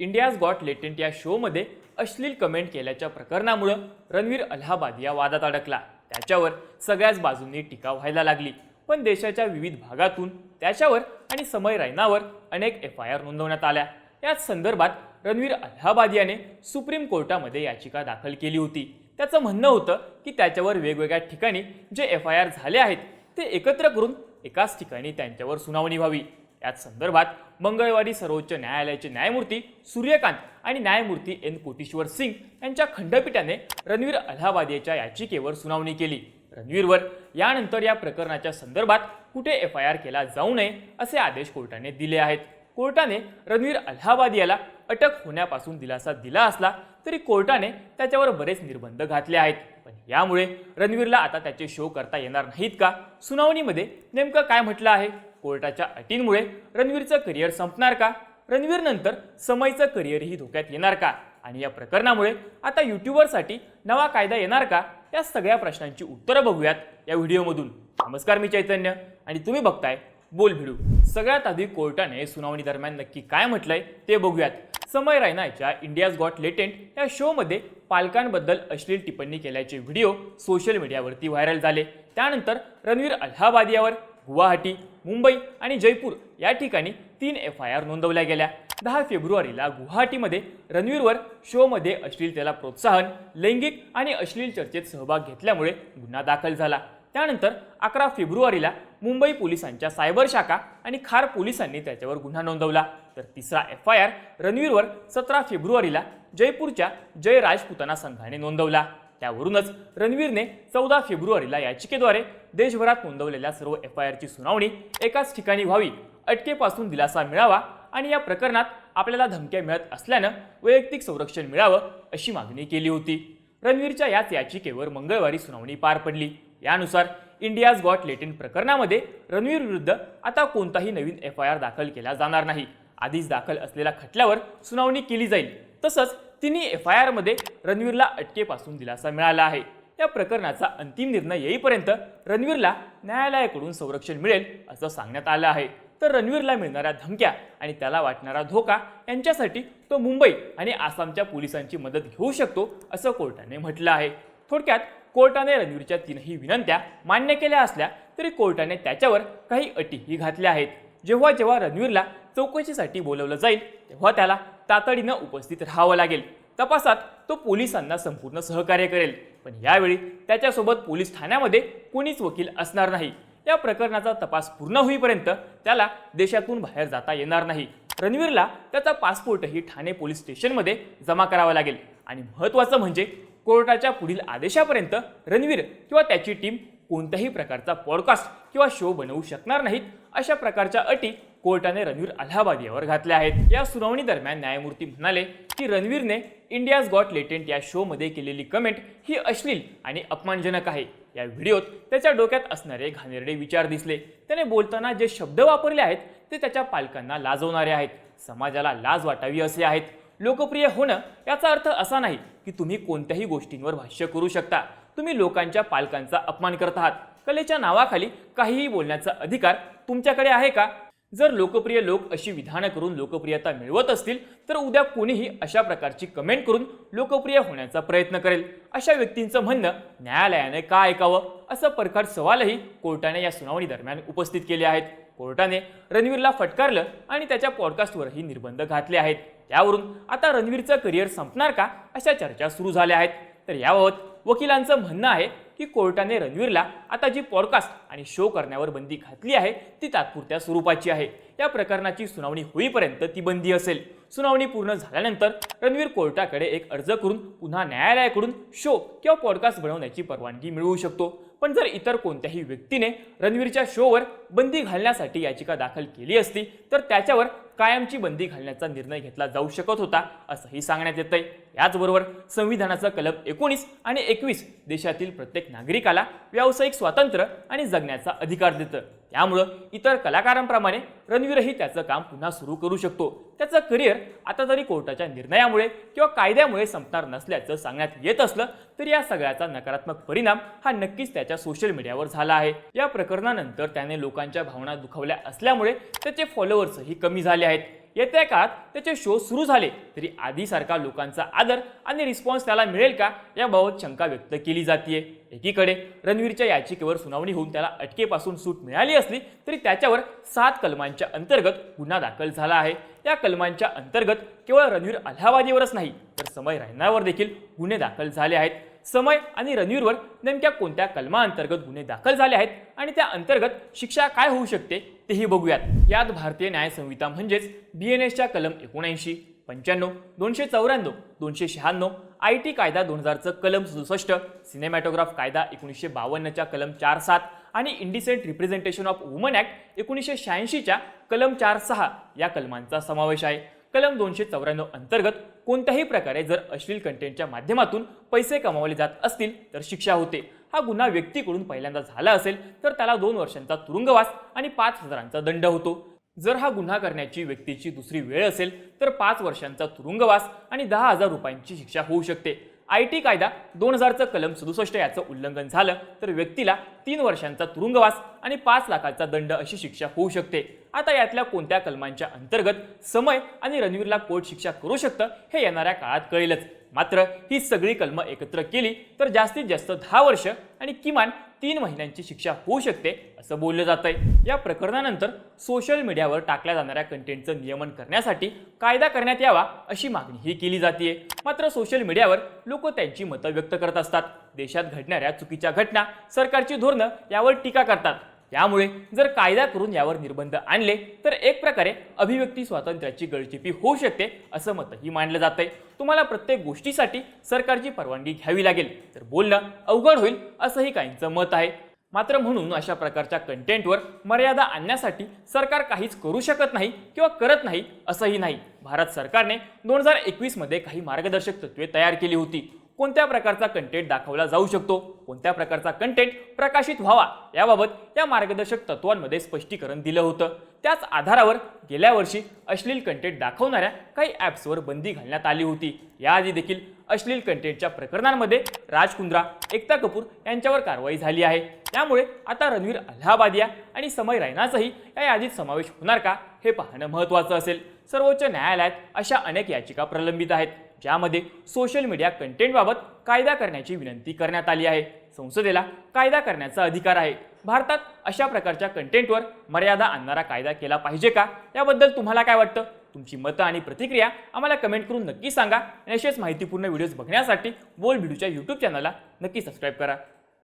India's got latent या शोमध्ये अश्लील कमेंट केल्याच्या प्रकरणामुळं रणवीर अलाहाबाद या वादात अडकला. त्याच्यावर सगळ्याच बाजूंनी टीका व्हायला लागली. पण देशाच्या विविध भागातून त्याच्यावर आणि समय रैनावर अनेक एफ आय आर नोंदवण्यात आल्या. याच संदर्भात रणवीर अलाहाबाद याने सुप्रीम कोर्टामध्ये याचिका दाखल केली होती. त्याचं म्हणणं होतं की त्याच्यावर वेगवेगळ्या ठिकाणी जे एफ आय आर झाले आहेत ते एकत्र करून एकाच ठिकाणी त्यांच्यावर सुनावणी व्हावी. याच संदर्भात मंगळवारी सर्वोच्च न्यायालयाचे न्यायमूर्ती सूर्यकांत आणि न्यायमूर्ती एन कोटेश्वर सिंग यांच्या खंडपीठाने रणवीर अलाहाबाद याचिकेवर सुनावणी केली. रणवीरवर यानंतर या प्रकरणाच्या संदर्भात कुठे एफ आय आर केला जाऊ नये असे आदेश कोर्टाने दिले आहेत. कोर्टाने रणवीर अलाहाबाद याला अटक होण्यापासून दिलासा दिला असला तरी कोर्टाने त्याच्यावर बरेच निर्बंध घातले आहेत. पण यामुळे रणवीरला आता त्याचे शो करता येणार नाहीत का? सुनावणीमध्ये नेमकं काय म्हटलं आहे? कोर्टाच्या अटींमुळे रणवीरचं करिअर संपणार का? रणवीरनंतर समयचं करिअरही धोक्यात येणार का? आणि या प्रकरणामुळे आता युट्यूबरसाठी नवा कायदा येणार का? या सगळ्या प्रश्नांची उत्तरं बघूयात या व्हिडिओमधून. नमस्कार मी चैतन्य आणि तुम्ही बघताय बोल भिडू. सगळ्यात आधी कोर्टाने सुनावणी दरम्यान नक्की काय म्हटलंय ते बघूयात. समय रायनाच्या इंडियाज गॉट लेटेंट या शोमध्ये पालकांबद्दल अश्लील टिप्पणी केल्याचे व्हिडिओ सोशल मीडियावरती व्हायरल झाले. त्यानंतर रणवीर अल्हाबाद यावर गुवाहाटी मुंबई आणि जयपूर या ठिकाणी तीन एफ आय आर नोंदवल्या गेल्या. दहा फेब्रुवारीला गुवाहाटीमध्ये रणवीरवर शोमध्ये अश्लीलतेला प्रोत्साहन लैंगिक आणि अश्लील चर्चेत सहभाग घेतल्यामुळे गुन्हा दाखल झाला. त्यानंतर अकरा फेब्रुवारीला मुंबई पोलिसांच्या सायबर शाखा आणि खार पोलिसांनी त्याच्यावर गुन्हा नोंदवला. तर तिसरा एफ आय आर रणवीरवर सतरा फेब्रुवारीला जयपूरच्या जय राजपुताना संघाने नोंदवला. त्यावरूनच रणवीरने चौदा फेब्रुवारीला याचिकेद्वारे देशभरात नोंदवलेल्या सर्व एफ आय आरची सुनावणी एकाच ठिकाणी व्हावी अटकेपासून दिलासा मिळावा आणि या प्रकरणात आपल्याला धमक्या मिळत असल्यानं वैयक्तिक संरक्षण मिळावं अशी मागणी केली होती. रणवीरच्या याच याचिकेवर मंगळवारी सुनावणी पार पडली. यानुसार इंडियाज गॉट लेटेंट प्रकरणामध्ये रणवीर विरुद्ध आता कोणताही नवीन एफ आय आर दाखल केला जाणार नाही. आधीच दाखल असलेल्या खटल्यावर सुनावणी केली जाईल. तसंच तिन्ही एफ आय आरमध्ये रणवीरला अटकेपासून दिलासा मिळाला आहे. या प्रकरणाचा अंतिम निर्णय येईपर्यंत रणवीरला न्यायालयाकडून संरक्षण मिळेल असं सांगण्यात आलं आहे. तर रणवीरला मिळणाऱ्या धमक्या आणि त्याला वाटणारा धोका यांच्यासाठी तो मुंबई आणि आसामच्या पोलिसांची मदत घेऊ शकतो असं कोर्टाने म्हटलं आहे. थोडक्यात कोर्टाने रणवीरच्या तीनही विनंत्या मान्य केल्या असल्या तरी कोर्टाने त्याच्यावर काही अटीही घातल्या आहेत. जेव्हा जेव्हा रणवीरला चौकशीसाठी बोलवलं जाईल तेव्हा त्याला तातडीनं उपस्थित राहावं लागेल. तपासात तो पोलिसांना संपूर्ण सहकार्य करेल. पण यावेळी त्याच्यासोबत पोलीस ठाण्यामध्ये कोणीच वकील असणार नाही. या प्रकरणाचा तपास पूर्ण होईपर्यंत त्याला देशातून बाहेर जाता येणार नाही. रणवीरला त्याचा पासपोर्टही ठाणे पोलीस स्टेशनमध्ये जमा करावा लागेल. आणि महत्त्वाचं म्हणजे कोर्टाच्या पुढील आदेशापर्यंत रणवीर किंवा त्याची टीम कोणत्याही प्रकारचा पॉडकास्ट किंवा शो बनवू शकणार नाहीत अशा प्रकारच्या अटी कोर्टाने रणवीर अलाहाबाद यावर घातल्या आहेत. या सुनावणी दरम्यान न्यायमूर्ती म्हणाले की रणवीरने इंडियाज गॉट लेटेंट या शोमध्ये केलेली कमेंट ही अश्लील आणि अपमानजनक आहे. या व्हिडिओत त्याच्या डोक्यात असणारे घाणेरडे विचार दिसले. त्याने बोलताना जे शब्द वापरले आहेत ते त्याच्या पालकांना लाजवणारे आहेत. समाजाला लाज वाटावी असे आहेत. लोकप्रिय होणं याचा अर्थ असा नाही की तुम्ही कोणत्याही गोष्टींवर भाष्य करू शकता. तुम्ही लोकांच्या पालकांचा अपमान करत आहात. कलेच्या नावाखाली काहीही बोलण्याचा अधिकार तुमच्याकडे आहे का? जर लोकप्रिय लोक अशी विधानं करून लोकप्रियता मिळवत असतील तर उद्या कोणीही अशा प्रकारची कमेंट करून लोकप्रिय होण्याचा प्रयत्न करेल. अशा व्यक्तींचं म्हणणं न्यायालयाने का ऐकावं? असं परखड सवालही कोर्टाने या सुनावणी दरम्यान उपस्थित केले आहेत. कोर्टाने रणवीरला फटकारलं आणि त्याच्या पॉडकास्टवरही निर्बंध घातले आहेत. त्यावरून आता रणवीरचं करिअर संपणार का अशा चर्चा सुरू झाल्या आहेत. तर याबाबत वकिलांचं म्हणणं आहे की कोर्टाने रणवीरला आता जी पॉडकास्ट आणि शो करण्यावर बंदी घातली आहे ती तात्पुरत्या स्वरूपाची आहे. या प्रकरणाची सुनावणी होईपर्यंत ती बंदी असेल. सुनावणी पूर्ण झाल्यानंतर रणवीर कोर्टाकडे एक अर्ज करून पुन्हा न्यायालयाकडून शो किंवा पॉडकास्ट बनवण्याची परवानगी मिळवू शकतो. पण जर इतर कोणत्याही व्यक्तीने रणवीरच्या शोवर बंदी घालण्यासाठी याचिका दाखल केली असती तर त्याच्यावर कायमची बंदी घालण्याचा निर्णय घेतला जाऊ शकत होता असंही सांगण्यात येतंय. याचबरोबर संविधानाचा कलम एकोणीस आणि एकवीस देशातील प्रत्येक नागरिकाला व्यावसायिक स्वातंत्र्य आणि जगण्याचा अधिकार देतं. त्यामुळं इतर कलाकारांप्रमाणे रणवीरही त्याचं काम पुन्हा सुरू करू शकतो. त्याचं करिअर आता तरी कोर्टाच्या निर्णयामुळे किंवा कायद्यामुळे संपणार नसल्याचं सांगण्यात येत असलं तरी या सगळ्याचा नकारात्मक परिणाम हा नक्कीच त्याच्या सोशल मीडियावर झाला आहे. या प्रकरणानंतर त्याने लोकांच्या भावना दुखावल्या असल्यामुळे त्याचे फॉलोअर्सही कमी झाले आहेत. येत्या काळात त्याचे शो सुरू झाले. तरी आधीसारखा लोकांचा आदर आणि रिस्पॉन्स त्याला मिळेल का? याबाबत शंका व्यक्त केली जाते एकीकडे रणवीरच्या याचिकेवर सुनावणी होऊन त्याला अटकेपासून सूट मिळाली असली तरी त्याच्यावर सात कलमांच्या अंतर्गत गुन्हा दाखल झाला आहे. त्या कलमांच्या अंतर्गत केवळ रणवीर अल्हाबादीवरच नाही तर समय रायनावर देखील गुन्हे दाखल झाले आहेत. समय आणि रणवीरवर नेमक्या कोणत्या कलमाअंतर्गत गुन्हे दाखल झाले आहेत आणि त्या अंतर्गत शिक्षा काय होऊ शकते तेही बघूयात. यात भारतीय न्याय संहिता म्हणजेच बी एन एसच्या कलम एकोणऐंशी पंच्याण्णव दोनशे चौऱ्याण्णव दोनशे शहाण्णव आय टी कायदा दोन हजारचं कलम सदुसष्ट सिनेमॅटोग्राफ कायदा एकोणीसशे बावन्नच्या कलम चार सात आणि indecent representation of woman act एकोणीसशे शहाऐंशीच्या कलम चार सहा या कलमांचा समावेश आहे. कलम दोनशे चौऱ्याण्णव अंतर्गत कोणत्याही प्रकारे जर अश्लील कंटेंटच्या माध्यमातून पैसे कमावले जात असतील तर शिक्षा होते. हा गुन्हा व्यक्तीकडून पहिल्यांदा झाला असेल तर त्याला दोन वर्षांचा तुरुंगवास आणि पाच हजारांचा दंड होतो. जर हा गुन्हा करण्याची व्यक्तीची दुसरी वेळ असेल तर पाच वर्षांचा तुरुंगवास आणि दहा हजार रुपयांची शिक्षा होऊ शकते. आय टी कायदा दोन हजारचं कलम सदुसष्ट याचं उल्लंघन झालं तर व्यक्तीला तीन वर्षांचा तुरुंगवास आणि पाच लाखाचा दंड अशी शिक्षा होऊ शकते. आता यातल्या कोणत्या कलमांच्या अंतर्गत समय आणि रणवीरला कोर्ट शिक्षा करू शकतं हे येणाऱ्या काळात कळेलच. मात्र ही सगळी कलमं एकत्र केली तर जास्तीत जास्त दहा वर्ष आणि किमान तीन महिन्यांची शिक्षा होऊ शकते असं बोललं जात आहे या प्रकरणानंतर सोशल मीडियावर टाकल्या जाणाऱ्या कंटेंटचं नियमन करण्यासाठी कायदा करण्यात यावा अशी मागणीही केली जाते मात्र सोशल मीडियावर लोक त्यांची मतं व्यक्त करत असतात. देशात घडणाऱ्या चुकीच्या घटना सरकारची धोरणं यावर टीका करतात. त्यामुळे जर कायदा करून यावर निर्बंध आणले तर एक प्रकारे अभिव्यक्ती स्वातंत्र्याची गळचेपी होऊ शकते असं मतही मांडलं जात आहे तुम्हाला प्रत्येक गोष्टीसाठी सरकारची परवानगी घ्यावी लागेल. तर बोलणं अवघड होईल असंही काहींचं मत आहे. मात्र म्हणून अशा प्रकारच्या कंटेंटवर मर्यादा आणण्यासाठी सरकार काहीच करू शकत नाही किंवा करत नाही असंही नाही. भारत सरकारने दोन हजार एकवीसमध्ये काही मार्गदर्शक तत्त्वे तयार केली होती. कोणत्या प्रकारचा कंटेंट दाखवला जाऊ शकतो? कोणत्या प्रकारचा कंटेंट प्रकाशित व्हावा? याबाबत या मार्गदर्शक तत्वांमध्ये स्पष्टीकरण दिलं होतं. त्याच आधारावर गेल्या वर्षी अश्लील कंटेंट दाखवणाऱ्या काही ॲप्सवर बंदी घालण्यात आली होती. याआधी देखील अश्लील कंटेंटच्या प्रकरणांमध्ये राज कुंद्रा एकता कपूर यांच्यावर कारवाई झाली आहे. त्यामुळे आता रणवीर अल्हाबादिया आणि समय रायनाचाही या यादीत समावेश होणार का हे पाहणं महत्त्वाचं असेल. सर्वोच्च न्यायालयात अशा अनेक याचिका प्रलंबित आहेत. ज्यामध्ये सोशल मीडिया कंटेंटबाबत कायदा करण्याची विनंती करण्यात आली आहे. संसदेला कायदा करण्याचा अधिकार आहे. भारतात अशा प्रकारच्या कंटेंटवर मर्यादा आणणारा कायदा केला पाहिजे का? याबद्दल तुम्हाला काय वाटतं? तुमची मतं आणि प्रतिक्रिया आम्हाला कमेंट करून नक्की सांगा. आणि असेच माहितीपूर्ण व्हिडिओज बघण्यासाठी बोल व्हिडिओच्या यूट्यूब चॅनलला नक्की सबस्क्राईब करा.